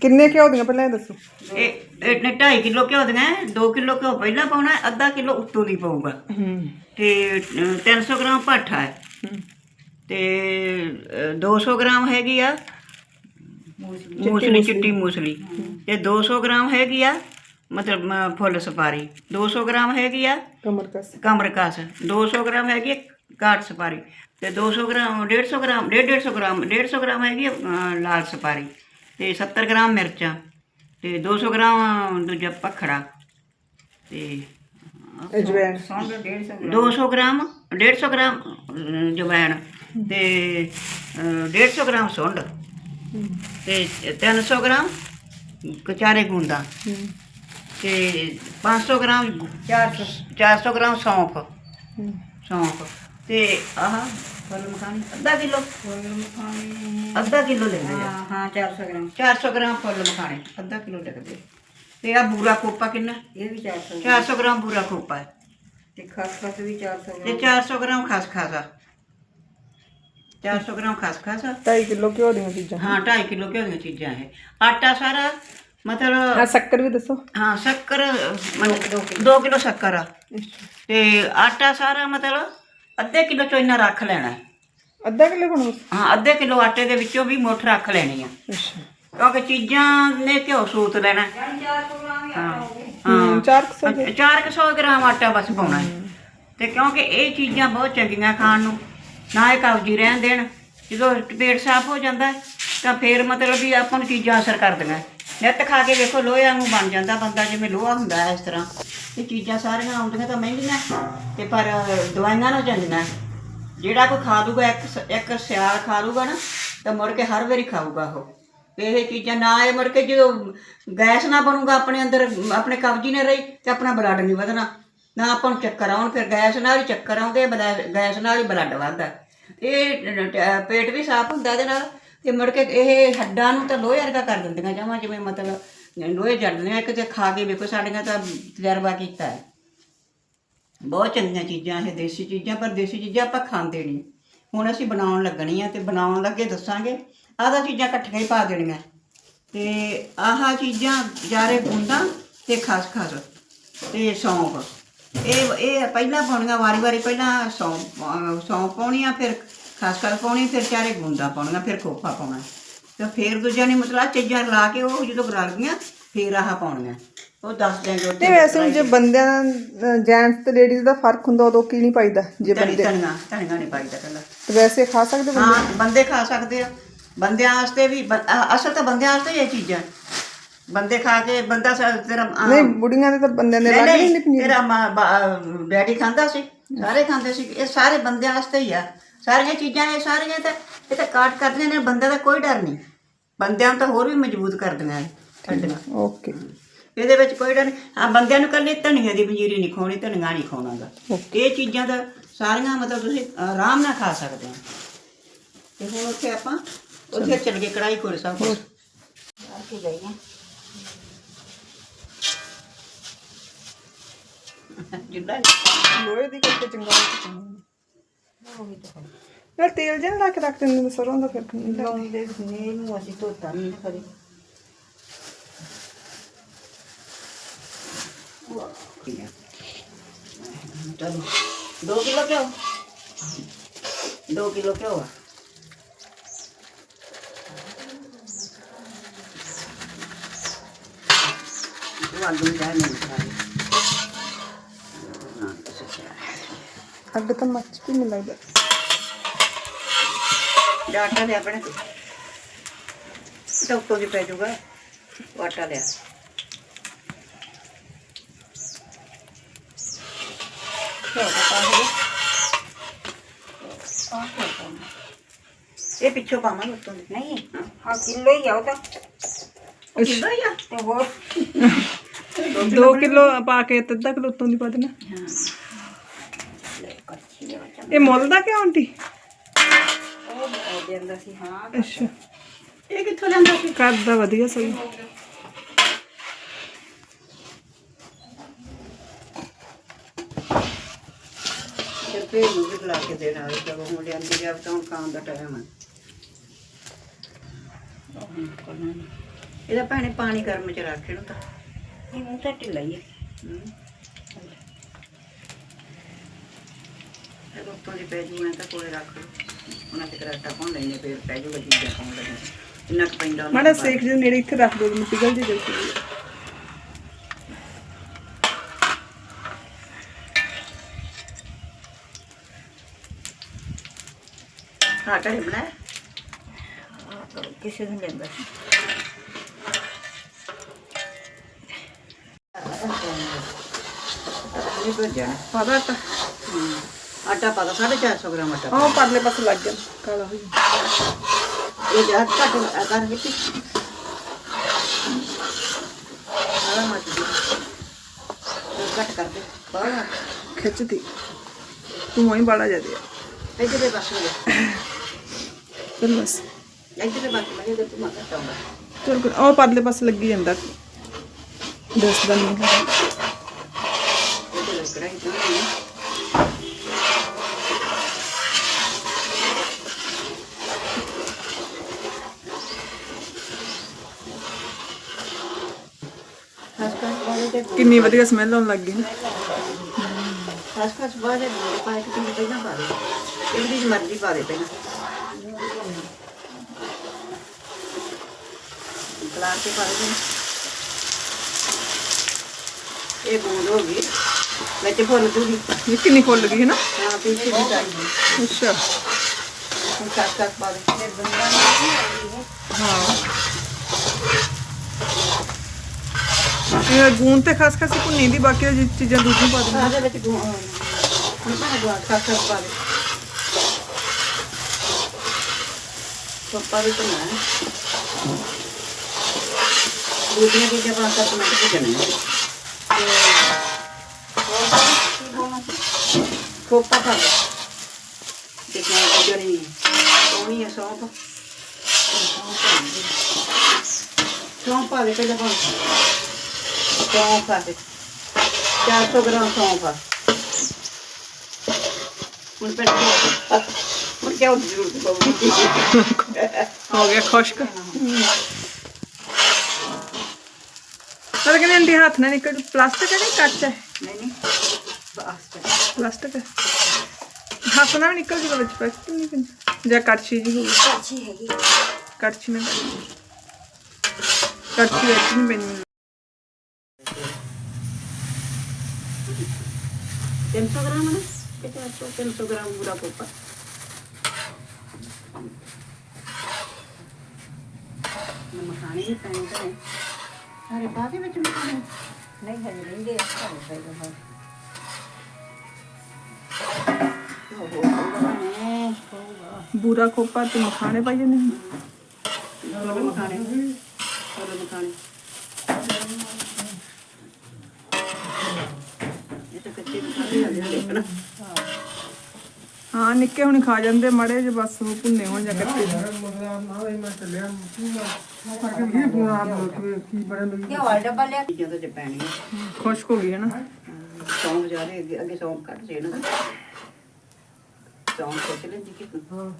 ਕਿੰਨੇ ਘਿਓ ਦੀਆਂ ਪਹਿਲਾਂ ਇਹ ਦੱਸੋ? ਇਹ ਇਹ 2.5 ਕਿਲੋ ਘਿਓ ਦੀਆਂ 2 ਕਿਲੋ ਘਿਓ ਪਹਿਲਾਂ ਪਾਉਣਾ ਹੈ, ਅੱਧਾ ਕਿਲੋ ਉੱਤੋਂ ਦੀ ਪਊਗਾ। ਹੂੰ। ਤੇ ਅ, 300 ਗ੍ਰਾਮ ਭੱਠਾ ਹੈ। ਹੂੰ। ਤੇ ਅ, 200 ਗ੍ਰਾਮ ਹੈਗੀ ਆ ਮੂਸਲੀ। ਚਿੱਟੀ ਮੂਸਲੀ। ਤੇ 200 ਗ੍ਰਾਮ ਹੈਗੀ ਆ ਮਤਲਬ ਅ, ਫੁੱਲ ਸਪਾਰੀ। 200 ਗ੍ਰਾਮ ਹੈਗੀ ਆ ਕਮਰ ਕਸ ਕਮਰਕਸ 200 ਗ੍ਰਾਮ ਹੈਗੀ ਆ ਕਾਟ ਸਪਾਰੀ। ਤੇ 200 ਗ੍ਰਾਮ 150 ਗ੍ਰਾਮ 150 ਗ੍ਰਾਮ 150 ਗ੍ਰਾਮ ਹੈਗੀ ਆ, ਅ, ਲਾਲ ਸਪਾਰੀ। ਤੇ 70 ਗ੍ਰਾਮ ਮਿਰਚਾਂ ਤੇ 200 ਗ੍ਰਾਮ ਦੂਜਾ ਪਖੜਾ ਤੇ ਅਜਵੈਣ 200 ਗ੍ਰਾਮ 150 ਗ੍ਰਾਮ ਜਵੈਣ ਤੇ ਅ, 150 ਗ੍ਰਾਮ ਸੁੰਡ ਤੇ 300 ਗ੍ਰਾਮ ਕਚਾਰੇ ਗੁੰਦਾ ਤੇ 500 ਗ੍ਰਾਮ 400 400 ਗ੍ਰਾਮ ਸੌਂਫ ਸੌਂਫ ਤੇ ਆਹ ਫਲ ਮਖਾਣੀ ਅੱਧਾ ਕਿਲੋ ਅੱਧਾ ਕਿਲੋ ਲੈਂਦੇ ਆ ਹਾਂ 400 ਗ੍ਰਾਮ 400 ਗ੍ਰਾਮ ਫੁੱਲ ਮਖਾਣੇ ਅੱਧਾ ਕਿਲੋ ਲੱਗਦੇ ਤੇ ਆ ਬੂਰਾ ਕੋਪਾ ਕਿੰਨਾ ਇਹ ਵੀ 400 400 ਗ੍ਰਾਮ ਬੂਰਾ ਕੋਪਾ ਹੈ ਤੇ ਖਸਖਸ ਵੀ 400 ਤੇ 400 ਗ੍ਰਾਮ ਖਸਖਸ ਆ 400 ਗ੍ਰਾਮ ਖਸਖਸ ਆ 2.5 ਕਿਲੋ ਘਿਓ ਦੀਆਂ ਚੀਜ਼ਾਂ ਹਾਂ 2.5 ਕਿਲੋ ਘਿਓ ਦੀਆਂ ਚੀਜ਼ਾਂ ਇਹ ਆਟਾ ਸਾਰਾ ਮਤਲਬ ਆ ਸ਼ੱਕਰ ਵੀ ਦੱਸੋ ਹਾਂ ਸ਼ੱਕਰ 2 ਕਿਲੋ ਸ਼ੱਕਰ ਆ ਤੇ ਆਟਾ ਸਾਰਾ ਮਤਲਬ ਅੱਧੇ ਕਿਲੋ ਚੋਂ ਇੰਨਾ ਰੱਖ ਲੈਣਾ। ਹੈ। ਅੱਧਾ ਕਿਲੋ ਬਣੂ? ਹਾਂ ਅੱਧੇ ਕਿਲੋ ਆਟੇ ਦੇ ਵਿੱਚੋਂ ਵੀ ਮੁੱਠ ਰੱਖ ਲੈਣੀ ਆ। ਅੱਛਾ। ਕਿਉਂਕਿ ਚੀਜ਼ਾਂ ਨੇ ਘਿਓ ਸੂਤ ਲੈਣਾ। ਹਾਂ ਹੂੰ। 400 ਹਾਂ 400 ਗ੍ਰਾਮ ਆਟਾ ਬਸ ਪਾਉਣਾ ਹੈ। ਤੇ ਕਿਉਂਕਿ ਇਹ ਚੀਜ਼ਾਂ ਬਹੁਤ ਚੰਗੀਆਂ ਖਾਣ ਨੂੰ। ਨਾ ਇਹ ਕਬਜੀ ਰਹਿਣ ਦੇਣ। ਜਦੋਂ ਪੇਟ ਸਾਫ਼ ਹੋ ਜਾਂਦਾ ਹੈ, ਤਾਂ ਫੇਰ ਮਤਲਬ ਵੀ ਆਪਾਂ ਨੂੰ ਚੀਜ਼ਾਂ ਅਸਰ ਕਰਦੀਆਂ ਨਿੱਤ ਖਾ ਕੇ ਵੇਖੋ ਲੋਹੇ ਵਾਂਗੂ ਬਣ ਜਾਂਦਾ ਬੰਦਾ ਜਿਵੇਂ ਲੋਹਾ ਹੁੰਦਾ ਹੈ ਇਸ ਤਰ੍ਹਾਂ। ਇਹ ਚੀਜ਼ਾਂ ਸਾਰੀਆਂ ਆਉਂਦੀਆਂ ਤਾਂ ਮਹਿੰਗੀਆਂ, ਤੇ ਪਰ ਦਵਾਈਆਂ ਨਾਲ ਚੰਗੀਆਂ। ਜਿਹੜਾ ਕੋਈ ਖਾ ਦੂਗਾ ਇੱਕ ਸ- ਇੱਕ ਸਿਆਲ ਖਾ ਲੂਗਾ ਨਾ, ਤਾਂ ਮੁੜ ਕੇ ਹਰ ਵਾਰੀ ਖਾਊਗਾ ਉਹ। ਇਹ ਚੀਜ਼ਾਂ ਨਾ, ਇਹ ਮੁੜ ਕੇ ਜਦੋਂ ਗੈਸ ਨਾ ਬਣੂਗਾ ਆਪਣੇ ਅੰਦਰ, ਆਪਣੇ ਕਬਜੀ ਨੇ ਰਹੀ, ਤੇ ਆਪਣਾ ਬਲੱਡ ਨਹੀਂ ਵਧਣਾ। ਨਾ ਆਪਾਂ ਨੂੰ ਚੱਕਰ ਆਉਣ, ਫਿਰ ਗੈਸ ਨਾਲ ਹੀ ਚੱਕਰ ਆਉਂਦੇ ਗੈਸ ਨਾਲ ਹੀ ਬਲੱਡ ਵੱਧਦਾ। ਇਹ ਪੇਟ ਵੀ ਸਾਫ਼ ਹੁੰਦਾ ਇਹਦੇ ਨਾਲ, ਤੇ ਮੁੜ ਕੇ ਇਹ ਹੱਡਾਂ ਨੂੰ ਤਾਂ ਲੋਹੇ ਵਰਗਾ ਕਰ ਦਿੰਦੀਆਂ ਜਾਵਾਂ ਜਿਵੇਂ ਮਤਲਬ ਲੋਹੇ ਜੜਦੀਆਂ ਇੱਕ ਤੇ ਖਾ ਕੇ ਵੇਖੋ ਸਾਡੀਆਂ ਤਾਂ ਤਜਰਬਾ ਕੀਤਾ ਹੈ। ਬਹੁਤ ਚੰਗੀਆਂ ਚੀਜ਼ਾਂ, ਇਹ ਦੇਸੀ ਚੀਜ਼ਾਂ, ਪਰ ਦੇਸੀ ਚੀਜ਼ਾਂ ਆਪਾਂ ਖਾਂਦੇ ਨਹੀਂ। ਹੁਣ ਅਸੀਂ ਬਣਾਉਣ ਲੱਗਣੀ ਆ ਤੇ ਬਣਾਉਣ ਲੱਗੇ ਦੱਸਾਂਗੇ, ਆਹ ਤਾਂ ਚੀਜ਼ਾਂ ਇਕੱਠੀਆਂ ਹੀ ਪਾ ਦੇਣੀਆਂ। ਤੇ ਆਹ ਚੀਜ਼ਾਂ ਜਾਰੇ ਗੁੰਦਾਂ ਤੇ ਖਸਖਸ ਤੇ ਸੌਂਫ। ਇਹ ਇਹ ਪਹਿਲਾਂ ਪਾਉਣੀਆਂ ਵਾਰੀ-ਵਾਰੀ ਪਹਿਲਾਂ ਸੌਂਫ ਸੌਂਫ ਪਾਉਣੀ ਆ, ਫਿਰ ਖਸਖਸ ਪਾਉਣੀ, ਫਿਰ ਚਾਰੇ ਗੁੰਦਾਂ ਪਾਉਣੀਆਂ, ਫਿਰ ਖੋਪਾ ਪਾਉਣਾ। ਤੇ ਫਿਰ ਦੂਜਿਆਂ ਨੇ ਮਤਲਬ ਆਹ ਚੀਜ਼ਾਂ ਲਾ ਕੇ ਉਹ ਜਦੋਂ ਰਲ ਗਈਆਂ ਫਿਰ ਆਹ ਪਾਉਣੀਆਂ। ਉਹ ਦੱਸ ਦਿਆਂਗੇ ਉੱਥੇ ਤੇ ਵੈਸੇ ਹੁਣ ਜੇ ਬੰਦਿਆਂ ਜੈਂਟਸ ਤੇ ਲੇਡੀਜ਼ ਦਾ ਫ਼ਰਕ ਹੁੰਦਾ ਉਦੋਂ ਕੀ ਨਹੀਂ ਪਾਈਦਾ ਜੇ ਬੰਦੇ ਧਨੀਆ ਧਨੀਆ ਨਹੀਂ ਪਾਈਦਾ ਪਹਿਲਾਂ। ਤੇ ਵੈਸੇ ਖਾ ਸਕਦੇ ਬੰਦੇ? ਹਾਂ ਬੰਦੇ ਖਾ ਸਕਦੇ ਆ। ਬੰਦਿਆਂ ਵਾਸਤੇ ਵੀ ਬ- ਅ- ਅਸਲ ਤਾਂ ਬੰਦਿਆਂ ਵਾਸਤੇ ਹੀ ਇਹ ਚੀਜ਼ਾਂ ਬੰਦੇ ਖਾ ਕੇ ਬੰਦਾ ਸ- ਤੇਰਾ ਨਹੀਂ ਬੁੜੀਆਂ ਦੇ ਤਾਂ ਬੰਦਿਆਂ ਦੇ ਨਹੀਂ, ਲੱਗ ਨਹੀਂ ਨਹੀਂ, ਪਨੀਰ। ਤੇਰਾ ਮਾਂ- ਬਾ- ਡੈਡੀ ਖਾਂਦਾ ਸੀ ਸਾਰੇ ਖਾਂਦੇ ਸੀ ਇਹ ਸਾਰੇ ਬੰਦਿਆਂ ਵਾਸਤੇ ਹੀ ਆ। ਸਾਰੀਆਂ ਚੀਜ਼ਾਂ ਇਹ ਸਾਰੀਆਂ ਤਾਂ ਇਹ ਤਾਂ ਕਾਟ ਕਰਦੀਆਂ ਨੇ ਬੰਦੇ ਦਾ ਕੋਈ ਡਰ ਨਹੀਂ। ਬੰਦਿਆਂ ਨੂੰ ਤਾਂ ਹੋਰ ਵੀ ਮਜ਼ਬੂਤ ਕਰਦੀਆਂ ਹੱਡੀਆਂ ਓਕੇ। ਇਹਦੇ ਵਿੱਚ ਕੋਈ ਡਰ ਨਹੀਂ। ਹਾਂ ਬੰਦਿਆਂ ਨੂੰ ਕੱਲੀ ਧਨੀਆ ਦੀ ਪੰਜੀਰੀ ਨਹੀਂ ਖਾਣੀ ਧਨੀਆ ਨਹੀਂ ਖਾਣਾਗਾ ਇਹ ਚੀਜ਼ਾਂ ਦਾ ਸਾਰੀਆਂ ਮਤਲਬ ਤੁਸੀਂ ਆਰਾਮ ਨਾਲ ਖਾ ਸਕਦੇ ਹੋ। ਤੇ ਹੁਣ ਉੱਥੇ ਆਪਾਂ ਉੱਥੇ ਚੱਲ ਗਏ ਕੜਾਈ ਕੋਲ ਸਭ ਕੁਛ। ਕੀ ਗਈਆਂ ਜਿੱਦਾਂ ਲੋਹੇ ਦੀ ਕਰਕੇ ਚੰਗਾ ਹੋ। ਚੰਗਾ ਯਾਰ ਤੇਲ ਜਿਹਾ ਲਾ ਕੇ ਰੱਖ ਦਿੰਦੇ ਨੇ ਸਰੋਂ ਦਾ ਫਿਰ ਨਹੀਂ ਲੱਗਦਾ। ਲਾਉਂਦੇ ਨੇ ਨੂੰ ਅਸੀਂ ਧੋਤਾ ਨਹੀਂ ਕਰੀ ਚਲੋ 2 ਕਿਲੋ ਕਿਉਂ 2 ਕਿਲੋ ਕਿਉਂ ਉਹ ਆਲੂ ਚਾਹ ਨਹੀਂ ਖਾਈ ਅੱਗ ਤਾਂ ਮੱਚ ਵੀ ਨਹੀਂ ਲੱਗਦਾ। ਆਟਾ ਲਿਆ ਆਪਣੇ ਤੋਂ ਤਾਂ ਉੱਤੋਂ ਦੀ ਪੈ ਜਾਊਗਾ ਉਹ ਆਟਾ ਲਿਆ ਕਿਉਂ ਪਾ ਹੋ ਇਹ ਪਿੱਛੋਂ ਪਾਵਾਂਗੇ ਉੱਤੋਂ ਦੀ ਨਹੀਂ ਹਾਂ ਕਿਲੋ ਹੀ ਆਉ ਤਾਂ ਉਹ ਕਿਲੋ ਹੀ ਆ ਤੇ ਹੋਰ 2 ਕਿਲੋ ਪਾ ਕੇ ਤੇ ਅੱਧਾ ਕਿਲੋ ਉੱਤੋਂ ਦੀ ਪਾ ਦੇਣਾ ਹਾਂ ਇਹ ਮੁੱਲ ਦਾ ਕਿਉਂ ਆਂਟੀ ਉਹ ਆ ਜਾਂਦਾ ਸੀ ਹਾਂ ਅੱਛਾ। ਇਹ ਕਿੱਥੋਂ ਲੈਂਦਾ ਸੀ? ਕਰਦਾ ਵਧੀਆ ਸਹੀ। ਪੇ ਨੂੰ ਵੀ ਲਾ ਕੇ ਦੇਣਾ ਹੈ ਜਦੋਂ ਹੁਣ ਲਿਆਂਦੀ ਜਾ ਤਾਂ ਖਾਣ ਦਾ ਟਾਈਮ ਹੈ ਇਹਦਾ ਭੈਣੇ ਪਾਣੀ ਗਰਮ ਚ ਰੱਖ ਇਹਨੂੰ ਤਾਂ। ਇਹਨੂੰ ਤਾਂ ਢਿੱਲਾ ਹੀ ਹੈ। ਹਮ। ਇਹ ਉੱਤੋਂ ਦੀ ਪੈ ਜੂ ਮੈਂ ਤਾਂ ਕੋਲੇ ਰੱਖ ਲਓ ਉਹਨਾਂ ਤੇ ਕਰਾਟਾ ਪਾਉਣ ਲੈਣੇ ਫੇਰ ਪੈ ਜੂਗਾ ਚੀਜ਼ਾਂ ਪਾਉਣ ਲੱਗੇ ਇੰਨਾ ਕੁ ਪੈਂਦਾ ਉਹਨਾਂ ਮਾੜਾ ਨੂੰ ਸੇਕ ਦੇ ਨੇੜੇ ਇੱਥੇ ਰੱਖ ਦੋ ਮੈਨੂੰ ਪਿਘਲ ਜੇ ਜਲਦੀ ਹਾਂ ਘਰੇ ਬਣਾਇਆ ਕਿਸੇ ਨੂੰ ਲੈਂਦਾ ਸੀ ਇਹ ਭੇਜਣਾ ਪਾਦਾ ਆਟਾ ਆਟਾ ਪਾ ਦੋ 450 ਗ੍ਰਾਮ ਆਟਾ ਆਹ ਪਰਲੇ ਪਾਸੇ ਲੱਗ ਗਿਆ ਕਾਲਾ ਹੋ ਗਿਆ ਇਹ ਜਾ ਘੱਟ ਕਰ ਵਿੱਚ ਆਹ ਮਤ ਦੀ ਘੱਟ ਕਰ ਦੇ ਬਾਹਰ ਖਿੱਚਦੀ ਤੂੰ ਹੀ ਬੜਾ ਜਾ ਦੇ ਇੱਥੇ ਦੇ ਬਸ ਮੇਰੇ ਚਲ ਬਸ ਇੱਥੇ ਦੇ ਬਸ ਮੇਰੇ ਤੇ ਤੂੰ ਮਾਤਾ ਚਾਉਂਦਾ ਚਲ ਕੋਈ- ਉਹ ਪਰਲੇ ਪਾਸੇ ਲੱਗੀ ਜਾਂਦਾ ਦੱਸਦਾ ਨਹੀਂ ਇਹ ਤੇ ਲੱਕੜਾ ਹੀ ਤਾਂ ਨਹੀਂ ਖਾਸ ਕਰ ਬਾਰੇ ਤੇ ਕਿੰਨੀ ਵਧੀਆ ਸਮੈਲ ਆਉਣ ਲੱਗ ਗਈ। ਨਾ ਖਾਸ ਖਾਸ ਬਾਰੇ ਦੇ ਪਾਏ ਕਿ ਤੁਸੀਂ ਪਹਿਲਾਂ ਪਾ ਦੇ ਇਹਦੀ ਮਰਜ਼ੀ ਪਾ ਦੇ ਪਹਿਲਾਂ। ਗਲਾਸ ਤੇ ਪਾ ਦੇ ਇਹ ਬੂੰਦ ਹੋ ਗਈ। ਵਿੱਚ ਫੁੱਲ ਦੂਗੀ। ਇਹ ਕਿੰਨੀ ਫੁੱਲ ਗਈ ਹੈ ਨਾ? ਹਾਂ ਪੀਛੇ ਦੀ ਚਾਹੀਦੀ ਅੱਛਾ। ਹੁਣ ਖਾਸ ਖਾਸ ਪਾ ਦੇ ਹਾਂ। ਇਹ ਗੂੰਦ ਤੇ ਖਾਸ ਖਾਸ ਭੁੰਨੀ ਦੀ ਬਾਕੀ ਦੀ ਚੀਜ਼ਾਂ ਦੂਜੀ ਪਾ ਦੇ ਉਹਦੇ ਵਿੱਚ ਗੁ- ਹੁਣ ਭਾਵੇਂ ਗਲਾਸ ਖਾਸ ਖਾਸ ਪਾ ਦੇ। ਪੱਪਾ ਵੀ ਭੁੰਨਣਾ ਹੈ ਦੂਜੀਆਂ ਚੀਜ਼ਾਂ ਪੰਜ ਸੱਤ ਮਿੰਟ ਭੁੱਜਣੇ ਕੋਪਾ ਪਾ ਦੇ ਦੇਖਿਆ ਜਿਹੜੀ ਸੋਹਣੀ ਹੈ ਸੌਂਪ ਸੌਂਪ ਪਾ ਦੇ ਪਹਿਲਾਂ ਪਾ ਸੌਂਪ ਪਾ ਦੇ 400 ਗ੍ਰਾਮ ਸੌਂਪ ਆ। ਹੁਣ ਫਿਰ ਹੁਣ ਕਿਉਂ ਜ਼ਰੂਰਤ ਪਊਗੀ? ਹੋ ਗਿਆ ਖੁਸ਼ਕ। ਪਰ ਕਹਿੰਦੇ ਅੰਡੀ ਹੱਥ ਨਾਲ ਨਿਕਲ ਪਲਾਸਟਿਕ ਹੈ ਕਿ ਕੱਚ ਹੈ ਨਹੀਂ ਨਹੀਂ। ਪਲਾਸਟਿਕ ਹੈ ਹੱਥ ਨਾਲ ਵੀ ਨਿਕਲ ਜੂਗਾ ਵਿੱਚ ਪੈਕ ਨਹੀਂ ਪੈਂਦਾ। ਜਾਂ ਕੜਛੀ ਜੀ ਹੋਊਗੀ। ਅੱਛੀ ਹੈਗੀ। ਕੜਛੀ ਨਾਲ ਕੜਛੀ ਵਿੱਚ ਨਹੀਂ ਪੈਣੀ 300 ਗ੍ਰਾਮ ਨਾ ਕਿਤੇ 300 ਗ੍ਰਾਮ ਪੂਰਾ ਕੋਪਾ ਨਾ ਮਖਾਣੇ ਵੀ ਪੈਣੇ ਤਾਂ ਹੈ। ਸਾਰੇ ਬਾਅਦ ਵਿੱਚ ਮਖਾਣੇ ਨਹੀਂ ਹਜੇ ਰਹਿੰਦੇ ਆ ਘਰ ਪਏਗਾ ਹਾਂ ਬੂਰਾ ਖੋਪਾ ਤੇ ਮਖਾਣੇ ਪਾਈ ਜਾਂਦੇ ਨੇ ਮਖਾਣੇ ਮਖਾਣੇ ਇਹ ਤਾਂ ਕੱਚੇ ਮਖਾਣੇ ਆ ਜਿਹੜੇ ਹਾਂ ਨਿੱਕੇ ਹੁਣੀ ਖਾ ਜਾਂਦੇ ਮੜੇ ਜੇ ਬਸ ਉਹ ਭੁੰਨੇ ਹੋਣ ਜਾਂ ਕੱਟੇ ਇਹ ਵਾਲਾ ਡੱਬਾ ਲਿਆ ਚੀਜ਼ਾਂ ਤਾਂ ਚ ਪੈਣੀਆਂ ਖੁਸ਼ਕ ਹੋ ਗਈ ਹੈ ਨਾ? ਅੱਗੇ ਅੱਗੇ ਕਿ ਕਿਉਂ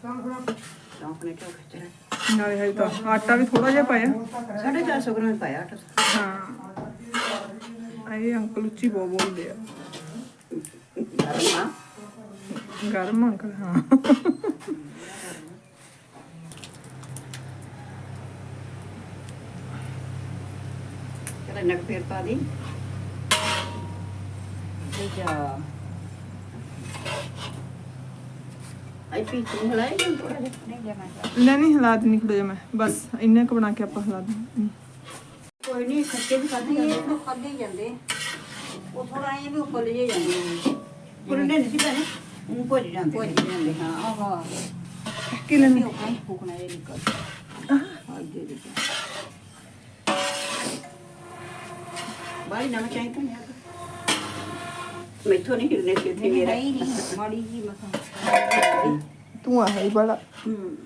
ਨਾਲੇ ਹਜੇ ਤਾਂ ਆਟਾ ਵੀ ਥੋੜਾ ਜਿਹਾ ਪਾਇਆ। 450 ਗ੍ਰਾਮ ਪਾਇਆ ਆਟਾ। ਹਾਂ। ਇਹ ਅੰਕਲ ਉੱਚੀ ਬੋ ਬੋਲਦੇ ਆ। ਗਰਮ ਆ ਗਰਮ। ਅੰਕਲ ਹਾਂ ਚਲ ਨਕ ਫੇਰ ਪਾ ਦੀ? ਤੇ ਜਾ। ਆਈ ਪੀ ਤੂੰ ਹਲਾਏ ਜਾਂ ਥੋੜਾ ਜਿਹਾ? ਨਹੀਂ ਮੈਂ ਲੈ ਨਹੀਂ ਹਿਲਾ ਦੇਣੀ ਖੜੋ ਜਾ ਮੈਂ। ਬਸ ਇੰਨੇ ਕੁ ਬਣਾ ਕੇ ਆਪਾਂ ਹਿਲਾ ਦਿੰਦੇ ਕੋਈ ਨਹੀਂ ਖੱਟੇ ਵੀ ਖਾਦੇ ਜਾਂਦੇ। ਉਹ ਥੋੜਾ ਇਹ ਵੀ ਫੁੱਲ ਜੇ ਜਾਂਦੇ ਨੇ। ਪੁਰਨੇ ਨਹੀਂ ਸੀ ਪੈਣੇ ਉਹ ਭੁੱਜ ਜਾਂਦੇ। ਭੁੱਜ ਜਾਂਦੇ ਹਾਂ ਆਹ ਕੀ ਲੈਣੀ ਉਹ ਕਾਈ ਫੂਕਣਾ ਇਹ ਨਿਕਲ ਹਾਂ ਦੇ ਦੇ ਬਾਈ ਨਾ ਚਾਹੀਦਾ ਨਹੀਂ ਮੈਥੋਂ ਨਹੀਂ ਹਿਲਨੇ ਛੇਤੀ ਮੇਰਾ। ਨਹੀਂ ਨਹੀਂ ਮਾੜੀ ਜੀ ਮਸਾਂ। ਤੂੰ ਆ ਹੈ ਬੜਾ। ਹੂੰ।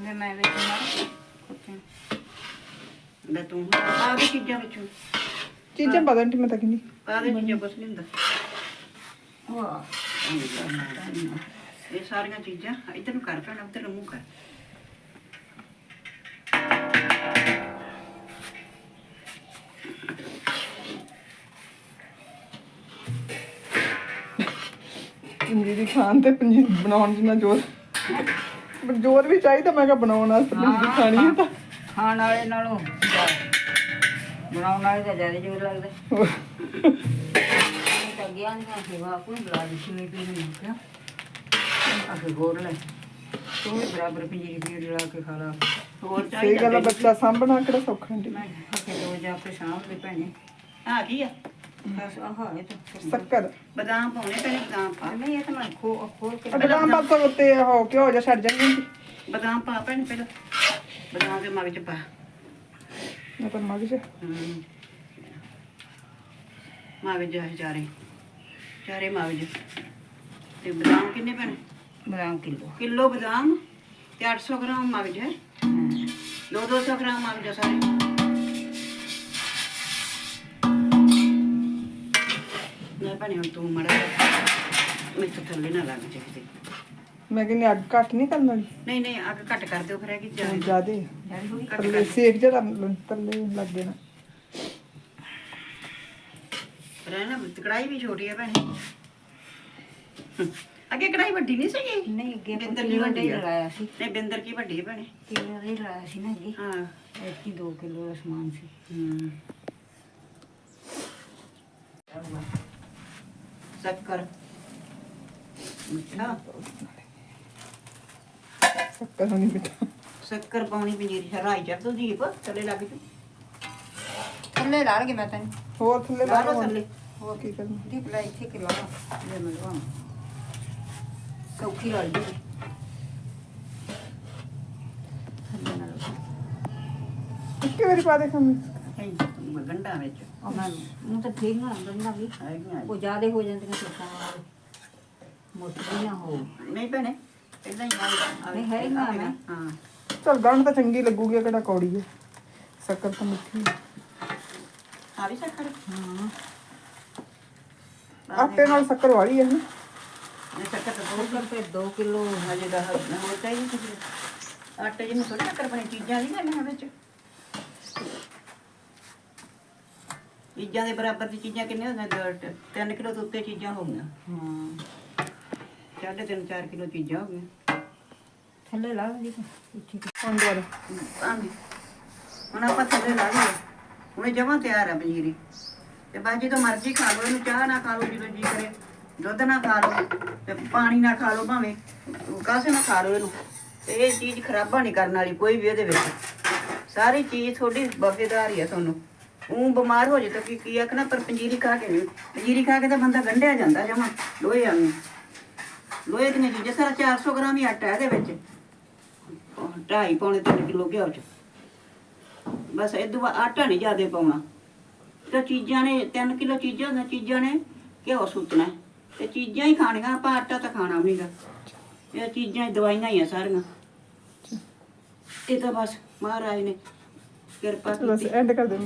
ਮੈਂ ਮੈਂ ਮਾਰ ਕੁੱਤੇ ਲੈ ਤੂੰ ਆ ਵੀ ਚੀਜ਼ਾਂ ਵਿੱਚੋਂ। ਚੀਜ਼ਾਂ ਪਤਾ ਨਹੀਂ ਮੈਂ ਤਾਂ ਕਿੰਨੀ ਆ ਦੇ ਚੀਜ਼ਾਂ ਕੁਛ ਨਹੀਂ ਹੁੰਦਾ। ਵਾਹ। ਇਹ ਸਾਰੀਆਂ ਚੀਜ਼ਾਂ ਇੱਧਰ ਨੂੰ ਕਰ ਪੈਣਾ ਉੱਧਰ ਨੂੰ ਮੂੰਹ ਕਰ। ਪੰਜੀਰੀ ਖਾਣ ਤੇ ਪੰਜੀਰੀ ਬਣਾਉਣ ਜਿੰਨਾ ਜ਼ੋਰ ਪਰ ਜ਼ੋਰ ਵੀ ਚਾਹੀਦਾ ਮੈਂ ਕਿਹਾ ਬਣਾਉਣ ਵਾਸਤੇ ਪੰਜੀਰੀ ਖਾਣੀ ਹੈ ਤਾਂ। ਖਾਣ ਵਾਲੇ ਨਾਲੋਂ ਜ਼ਿਆਦਾ- ਬਣਾਉਣ ਵਾਲੇ ਦਾ ਜ਼ਿਆਦਾ ਜ਼ੋਰ ਲੱਗਦਾ। ਇਹ ਤਾਂ ਗਿਆ ਨਹੀਂ ਸੇਵਾ ਕੋਈ ਬੁਲਾ ਦੀ ਸੀ ਪੀ ਨਹੀਂ ਕਿਹਾ ਆਖੇ ਗੋਰ ਲੈ। ਤੂੰ ਵੀ ਬਰਾਬਰ ਪੰਜੀਰੀ ਪੀੜ ਲਾ ਕੇ ਖਾ ਲਾ। ਹੋਰ ਸਹੀ ਚਾਹੀਦਾ ਗੱਲ ਆ ਬੱਚਾ ਸਾਂਭਣਾ ਕਿਹੜਾ ਸੌਖਾ ਨਹੀਂ ਮੈਂ ਆਖੇ ਦੋ ਜਾ ਕੇ ਸ਼ਾਮ ਦੇ ਭੈਣੇ। ਆ ਕੀ ਆ? ਬਸ ਆਹ ਇਹ ਤਾਂ ਸ਼ੱਕਰ। ਬਦਾਮ ਪਾਉਣੇ ਪੈਣੇ ਬਦਾਮ ਪਾ ਨਹੀਂ ਇਹ ਤਾਂ ਮੈਂ ਖੋ ਖੋਲ ਕੇ ਬਦਾਮ ਪਾ ਤੋਂ ਉੱਤੇ ਉਹ ਘਿਓ ਜਿਹਾ ਛੱਡ ਜਾਂਦੀ ਬਦਾਮ ਪਾ ਪੈਣੇ ਪਹਿਲਾਂ। ਬਦਾਮ ਦੇ ਮਗਜ ਪਾ। ਮੈਂ ਤਾਂ ਮਗਜ। ਹਮ। ਮਗਜ ਆ ਚਾਰੇ। ਚਾਰੇ ਮਗਜ। ਤੇ ਬਦਾਮ ਕਿੰਨੇ ਪੈਣੇ ਬਦਾਮ ਕਿਲੋ। ਕਿਲੋ ਬਦਾਮ ਤੇ 800 ਗ੍ਰਾਮ ਮਗਜ ਹੈ? 2-200 ਗ੍ਰਾਮ ਮਗਜ ਆ ਸਾਰੇ। ਨਾ ਭੈਣੇ ਹੁਣ ਤੂੰ ਮੜਾ ਮੇਰੇ ਥੱਲੇ ਨਾ ਲੱਗ ਜੇ ਕਿਤੇ। ਮੈਂ ਕਹਿੰਦੀ ਅੱਗ ਘੱਟ ਨਹੀਂ ਕਰਨ ਵਾਲੀ? ਨਹੀਂ ਨਹੀਂ ਅੱਗ ਘੱਟ ਕਰ ਦਿਓ ਫਿਰ ਇਹ ਕਿ ਜ਼ਿਆਦਾ। ਜਿਆਦੇ। ਕਰ ਸੇਕ ਜਿਹੜਾ ਥੱਲੇ ਲੱਗੇ ਨਾ ਰਹਿਣਾ ਕੜਾਈ ਵੀ ਛੋਟੀ ਹੈ ਭੈਣੇ। ਅੱਗੇ ਕੜਾਈ ਵੱਡੀ ਨਹੀਂ ਸੀਗੀ? ਨਹੀਂ ਅੱਗੇ ਬਿੰਦਰ ਦਾ ਵੱਡੀ ਹੀ ਲਗਾਇਆ ਸੀ। ਨਹੀਂ ਬਿੰਦਰ ਕੀ ਵੱਡੀ ਹੈ ਭੈਣੇ? ਕਿਲੋ ਦਾ ਹੀ ਲਗਾਇਆ ਸੀ ਨਾ ਅੱਗੇ? ਹਾਂ। ਐਤਕੀ 2 ਕਿਲੋ ਦਾ ਸਮਾਨ ਸੀ। ਹਮ ਸ਼ੱਕਰ। ਮਿੱਠਾ। ਸ਼ੱਕਰ ਹੋਣੀ ਬਿਠਾ ਸ਼ੱਕਰ ਪਾਉਣੀ ਪੰਜੀਰੀ ਹਰਾਈ ਚੜ ਤੋ ਦੀਪ ਥੱਲੇ ਲੱਗ ਜੂ। ਥੱਲੇ ਲਾ ਲਗੇ ਮੈਂ ਤੈਨੂੰ ਹੋਰ ਥੱਲੇ ਲਾ ਲਾ ਲਓ ਥੱਲੇ। ਹੋਰ ਕੀ ਕਰਨਾ? ਦੀਪ ਲੈ ਇੱਥੇ ਕਿ ਲਾ। ਲੈ ਮੈਂ ਲਵਾਂ। ਸੌਖੀ ਰਲ ਜੂ ਥੱਲੇ ਨਾਲ ਇੱਕੇ ਵਾਰੀ ਪਾ ਦੇ ਖੰਮੀ ਇਹ ਗੰਡਾ ਵਿੱਚ। ਉਹ ਮੈਂ ਨੂੰ ਤਾਂ ਠੀਕ ਨਾ ਗੰਦਾ ਵੀ। ਉਹ ਜ਼ਿਆਦੇ ਹੋ ਜਾਂਦੀਆਂ ਚੋਕਾਂ ਨਾਲ ਮੋਟੀ ਨਾ ਹੋ ਨਹੀਂ ਭੈਣੇ ਇਦਾਂ ਹੀ ਆ। ਨਹੀਂ, ਹੈਗੀਆਂ ਆ ਮੈਂ। ਹਾਂ। ਚਲ ਗੰਢ ਤਾਂ ਚੰਗੀ ਲੱਗੂਗੀ ਇਹ ਕਿਹੜਾ ਕੌੜੀ ਹੈ। ਸ਼ੱਕਰ ਤਾਂ ਮਿੱਠੀ ਹੈ। ਆ ਵੀ ਸ਼ੱਕਰ? ਹਾਂ। ਆਟੇ ਨਾਲ ਸ਼ੱਕਰ ਵਾਲੀ ਹੈ ਨਾ। ਇਹ ਸ਼ੱਕਰ ਤਾਂ 2 ਕਿਲੋ ਹਜੇ ਦਾ ਹੋਰ ਚਾਹੀਦੀ ਸੀ। ਆਟੇ ਜਿਹਨੂੰ ਥੋੜੀ ਸ਼ੱਕਰ ਬਣੀ ਚੀਜ਼ਾਂ ਨਹੀਂ ਕਰਨੀਆਂ ਵਿੱਚ ਚੀਜ਼ਾਂ ਦੇ ਬਰਾਬਰ ਦੀ ਚੀਜ਼ਾਂ ਕਿੰਨੇ ਹੁੰਦੀਆਂ 3 ਕਿਲੋ ਤੋਂ ਉੱਤੇ ਚੀਜ਼ਾਂ ਹੋ ਗਈਆਂ। ਹਾਂ। ਸਾਢੇ ਤਿੰਨ 4 ਕਿਲੋ ਚੀਜ਼ਾਂ ਹੋ ਗਈਆਂ। ਥੱਲੇ ਲਾ ਦੇ ਹੁਣ ਦੁਬਾਰਾ। ਹਾਂਜੀ। ਹੁਣ ਆਪਾਂ ਥੱਲੇ ਲਾ ਲਈਏ। ਹੁਣ ਜਮਾ ਤਿਆਰ ਆ ਪੰਜੀਰੀ। ਤੇ ਬਾਅਦ ਜਦੋਂ ਮਰਜ਼ੀ ਖਾ ਲਓ ਇਹਨੂੰ ਚਾਹ ਨਾ ਖਾ ਲਓ ਜਦੋਂ ਜੀ ਕਰੇ। ਦੁੱਧ ਨਾ ਖਾ ਲਓ ਤੇ ਪਾਣੀ ਨਾ ਖਾ ਲਓ ਭਾਵੇਂ। ਕਾਸੇ ਨਾ ਖਾ ਲਓ ਇਹਨੂੰ। ਤੇ ਇਹ ਚੀਜ਼ ਖਰਾਬਾ ਨਹੀਂ ਕਰਨ ਵਾਲੀ ਕੋਈ ਵੀ ਇਹਦੇ ਵਿੱਚ। ਸਾਰੀ ਚੀਜ਼ ਤੁਹਾਡੀ ਵਫੇਦਾਰ ਹੀ ਆ ਤੁਹਾਨੂੰ। ਉਹ ਬਿਮਾਰ ਹੋ ਜੇ ਤਾਂ ਕੀ ਕੀ ਆਖਣਾ ਪਰ ਪੰਜੀਰੀ ਖਾ ਕੇ ਨਹੀਂ। ਪੰਜੀਰੀ ਖਾ ਕੇ ਤਾਂ ਬੰਦਾ ਗੰਢਿਆ ਜਾਂਦਾ ਜਮਾ ਲੋਹੇ ਵਾਂਗੂ। ਲੋਹੇ ਦੀਆਂ ਚੀਜ਼ਾਂ ਸਾਰਾ 400 ਗ੍ਰਾਮ ਹੀ ਆਟਾ ਇਹਦੇ ਵਿੱਚ। ਢਾਈ ਪੌਣੇ 3 ਕਿਲੋ ਘਿਓ ਚ। ਬਸ ਇਦੋਂ ਆਟਾ ਨਹੀਂ ਜ਼ਿਆਦਾ ਪਾਉਣਾ। ਤੇ ਚੀਜ਼ਾਂ ਨੇ 3 ਕਿਲੋ ਚੀਜ਼ਾਂ ਨੇ ਚੀਜ਼ਾਂ ਨੇ ਘਿਓ ਸੁੱਟਣਾ ਹੈ। ਤੇ ਚੀਜ਼ਾਂ ਹੀ ਖਾਣੀਆਂ ਆਪਾਂ ਆਟਾ ਤਾਂ ਖਾਣਾ ਨਹੀਂਗਾ ਇਹ ਚੀਜ਼ਾਂ ਹੀ ਦਵਾਈਆਂ ਹੀ ਆ ਸਾਰੀਆਂ। ਇਹ ਤਾਂ ਬਸ ਮਹਾਰਾਜ ਨੇ ਕਿਰਪਾ ਬਸ ਕੀਤੀ। ਐਂਡ ਕਰ ਦੇ